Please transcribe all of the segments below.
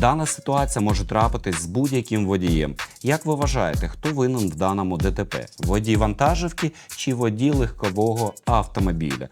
Дана ситуація може трапитись з будь-яким водієм. Як ви вважаєте, хто винен в даному ДТП? Водій вантажівки чи водій легкового автомобіля?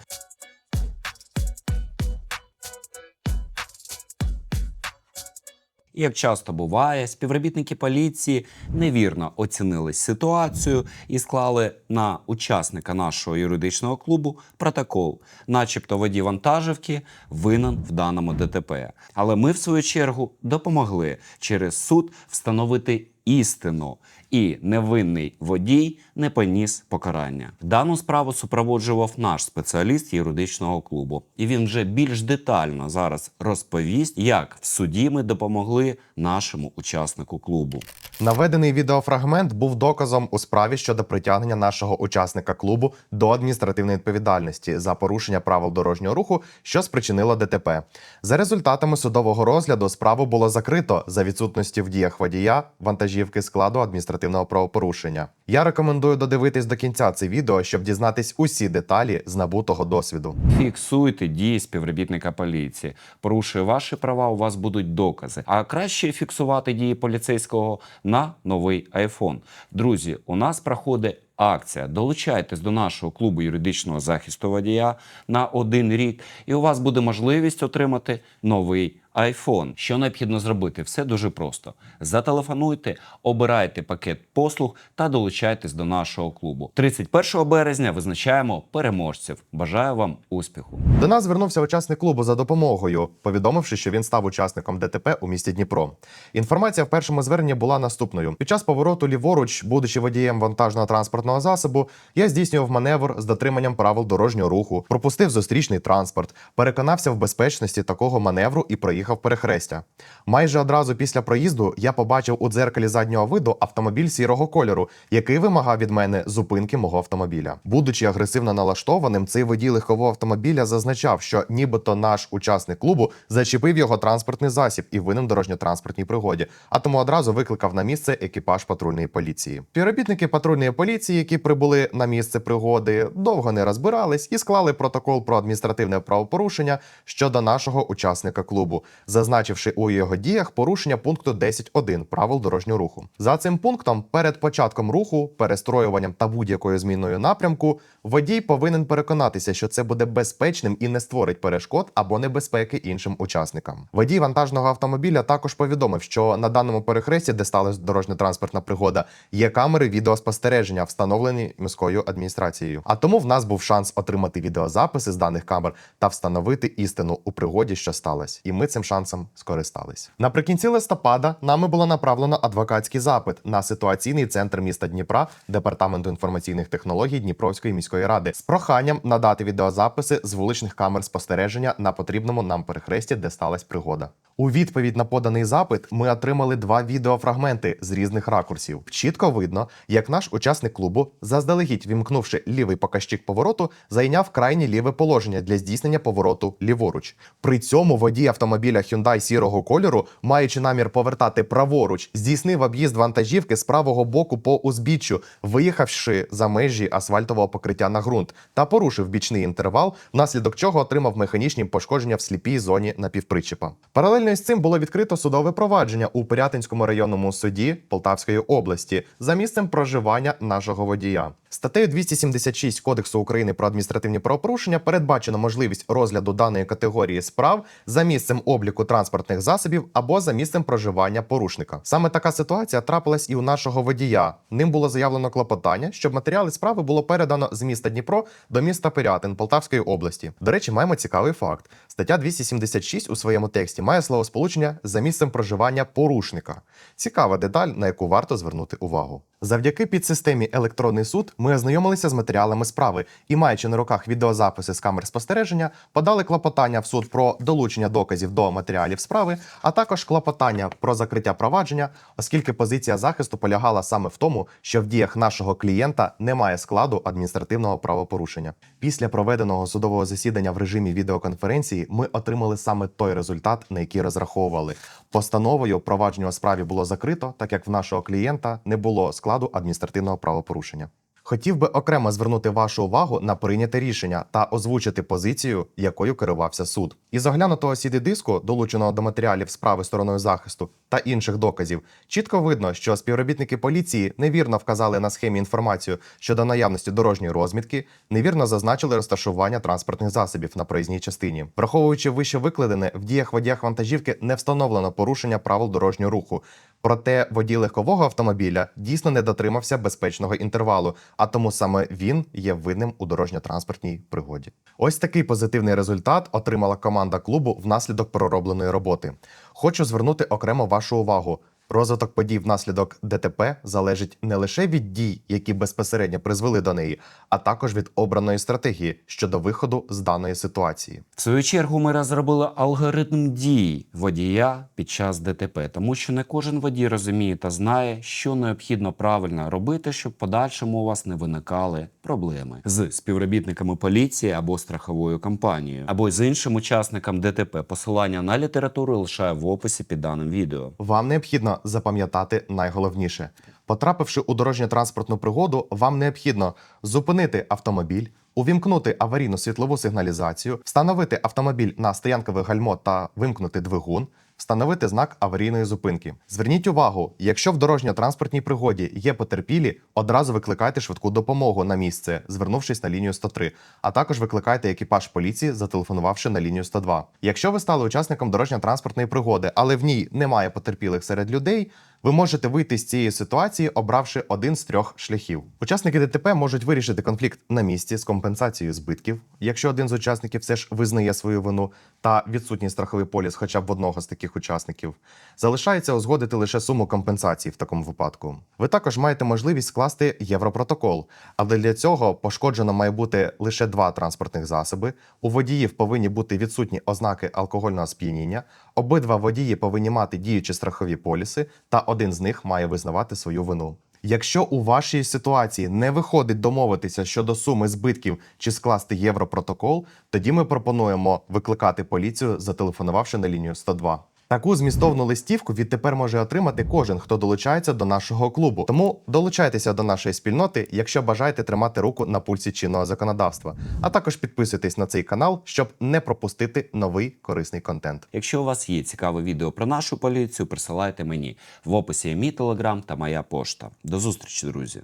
Як часто буває, співробітники поліції невірно оцінили ситуацію і склали на учасника нашого юридичного клубу протокол, начебто водій вантажівки винен в даному ДТП. Але ми, в свою чергу, допомогли через суд встановити істину, і невинний водій не поніс покарання. Дану справу супроводжував наш спеціаліст юридичного клубу, і він вже більш детально зараз розповість, як в суді ми допомогли нашому учаснику клубу. Наведений відеофрагмент був доказом у справі щодо притягнення нашого учасника клубу до адміністративної відповідальності за порушення правил дорожнього руху, що спричинило ДТП. За результатами судового розгляду справу було закрито за відсутності в діях водія вантажівки складу адміністративного правопорушення. Я рекомендую додивитись до кінця це відео, щоб дізнатись усі деталі з набутого досвіду. Фіксуйте дії співробітника поліції. Порушує ваші права, у вас будуть докази. А краще фіксувати дії поліцейського на новий iPhone. Друзі, у нас проходить. Акція. Долучайтесь до нашого клубу юридичного захисту водія на один рік, і у вас буде можливість отримати новий iPhone. Що необхідно зробити? Все дуже просто. Зателефонуйте, обирайте пакет послуг та долучайтесь до нашого клубу. 31 березня визначаємо переможців. Бажаю вам успіху! До нас звернувся учасник клубу за допомогою, повідомивши, що він став учасником ДТП у місті Дніпро. Інформація в першому зверненні була наступною: під час повороту ліворуч, будучи водієм вантажного транспортного засобу, я здійснював маневр з дотриманням правил дорожнього руху, пропустив зустрічний транспорт, переконався в безпечності такого маневру і проїхав перехрестя. Майже одразу після проїзду я побачив у дзеркалі заднього виду автомобіль сірого кольору, який вимагав від мене зупинки мого автомобіля. Будучи агресивно налаштованим, цей водій легкового автомобіля зазначав, що нібито наш учасник клубу зачепив його транспортний засіб і винен дорожньо-транспортній пригоді, а тому одразу викликав на місце екіпаж патрульної поліції. Співробітники патрульної поліції, які прибули на місце пригоди, довго не розбирались і склали протокол про адміністративне правопорушення щодо нашого учасника клубу, зазначивши у його діях порушення пункту 10.1 правил дорожнього руху. За цим пунктом, перед початком руху, перестроюванням та будь-якою зміною напрямку, водій повинен переконатися, що це буде безпечним і не створить перешкод або небезпеки іншим учасникам. Водій вантажного автомобіля також повідомив, що на даному перехресті, де сталася дорожньо-транспортна пригода, є камери відеоспостереження, встановлені міською адміністрацією. А тому в нас був шанс отримати відеозаписи з даних камер та встановити істину у пригоді, що сталося. І ми цим шансом скористались. Наприкінці листопада нами було направлено адвокатський запит на ситуаційний центр міста Дніпра департаменту інформаційних технологій Дніпровської міської ради з проханням надати відеозаписи з вуличних камер спостереження на потрібному нам перехресті, де сталася пригода. У відповідь на поданий запит ми отримали два відеофрагменти з різних ракурсів. Чітко видно, як наш учасник клубу, заздалегідь вімкнувши лівий показчик повороту, зайняв крайнє ліве положення для здійснення повороту ліворуч. При цьому водій автомобіля Hyundai сірого кольору, маючи намір повертати праворуч, здійснив об'їзд вантажівки з правого боку по узбіччю, виїхавши за межі асфальтового покриття на ґрунт, та порушив бічний інтервал, внаслідок чого отримав механічні пошкодження в сліпій зоні напівпричепа. Паралельно з цим було відкрито судове провадження у Пирятинському районному суді Полтавської області за місцем проживання нашого водія. Статтею 276 Кодексу України про адміністративні правопорушення передбачено можливість розгляду даної категорії справ за місцем обліку транспортних засобів або за місцем проживання порушника. Саме така ситуація трапилась і у нашого водія. Ним було заявлено клопотання, щоб матеріали справи було передано з міста Дніпро до міста Пирятин Полтавської області. До речі, маємо цікавий факт. Стаття 276 у своєму тексті має словосполучення за місцем проживання порушника. Цікава деталь, на яку варто звернути увагу. Завдяки підсистемі електронний суд ми ознайомилися з матеріалами справи і, маючи на руках відеозаписи з камер спостереження, подали клопотання в суд про долучення доказів до матеріалів справи, а також клопотання про закриття провадження, оскільки позиція захисту полягала саме в тому, що в діях нашого клієнта немає складу адміністративного правопорушення. Після проведеного судового засідання в режимі відеоконференції ми отримали саме той результат, на який розраховували. Постановою провадження у справі було закрито, так як в нашого клієнта не було складу адміністративного правопорушення. Хотів би окремо звернути вашу увагу на прийняте рішення та озвучити позицію, якою керувався суд. Із оглянутого cd диску, долученого до матеріалів справи стороною захисту та інших доказів, чітко видно, що співробітники поліції невірно вказали на схемі інформацію щодо наявності дорожньої розмітки, невірно зазначили розташування транспортних засобів на проїзній частині. Враховуючи вище викладене, в діях водіях вантажівки не встановлено порушення правил дорожнього руху. Проте водій легкового автомобіля дійсно не дотримався безпечного інтервалу, а тому саме він є винним у дорожньо-транспортній пригоді. Ось такий позитивний результат отримала команда клубу внаслідок проробленої роботи. Хочу звернути окремо вашу увагу. Розвиток подій внаслідок ДТП залежить не лише від дій, які безпосередньо призвели до неї, а також від обраної стратегії щодо виходу з даної ситуації. В свою чергу ми розробили алгоритм дій водія під час ДТП, тому що не кожен водій розуміє та знає, що необхідно правильно робити, щоб в подальшому у вас не виникали проблеми з співробітниками поліції або страховою компанією, або з іншим учасником ДТП. Посилання на літературу лишаю в описі під даним відео. Вам необхідно запам'ятати найголовніше. Потрапивши у дорожньо-транспортну пригоду, вам необхідно зупинити автомобіль, увімкнути аварійну світлову сигналізацію, встановити автомобіль на стоянкове гальмо та вимкнути двигун. Встановити знак аварійної зупинки. Зверніть увагу, якщо в дорожньо-транспортній пригоді є потерпілі, одразу викликайте швидку допомогу на місце, звернувшись на лінію 103, а також викликайте екіпаж поліції, зателефонувавши на лінію 102. Якщо ви стали учасником дорожньо-транспортної пригоди, але в ній немає потерпілих серед людей, ви можете вийти з цієї ситуації, обравши один з трьох шляхів. Учасники ДТП можуть вирішити конфлікт на місці з компенсацією збитків, якщо один з учасників все ж визнає свою вину та відсутній страховий поліс, хоча б в одного з таких учасників. Залишається узгодити лише суму компенсації в такому випадку. Ви також маєте можливість скласти європротокол, але для цього пошкоджено має бути лише два транспортних засоби. У водіїв повинні бути відсутні ознаки алкогольного сп'яніння. Обидва водії повинні мати діючі страхові поліси, та один з них має визнавати свою вину. Якщо у вашій ситуації не виходить домовитися щодо суми збитків чи скласти європротокол, тоді ми пропонуємо викликати поліцію, зателефонувавши на лінію 102. Таку змістовну листівку відтепер може отримати кожен, хто долучається до нашого клубу. Тому долучайтеся до нашої спільноти, якщо бажаєте тримати руку на пульсі чинного законодавства. А також підписуйтесь на цей канал, щоб не пропустити новий корисний контент. Якщо у вас є цікаве відео про нашу поліцію, присилайте мені в описі є мій телеграм та моя пошта. До зустрічі, друзі!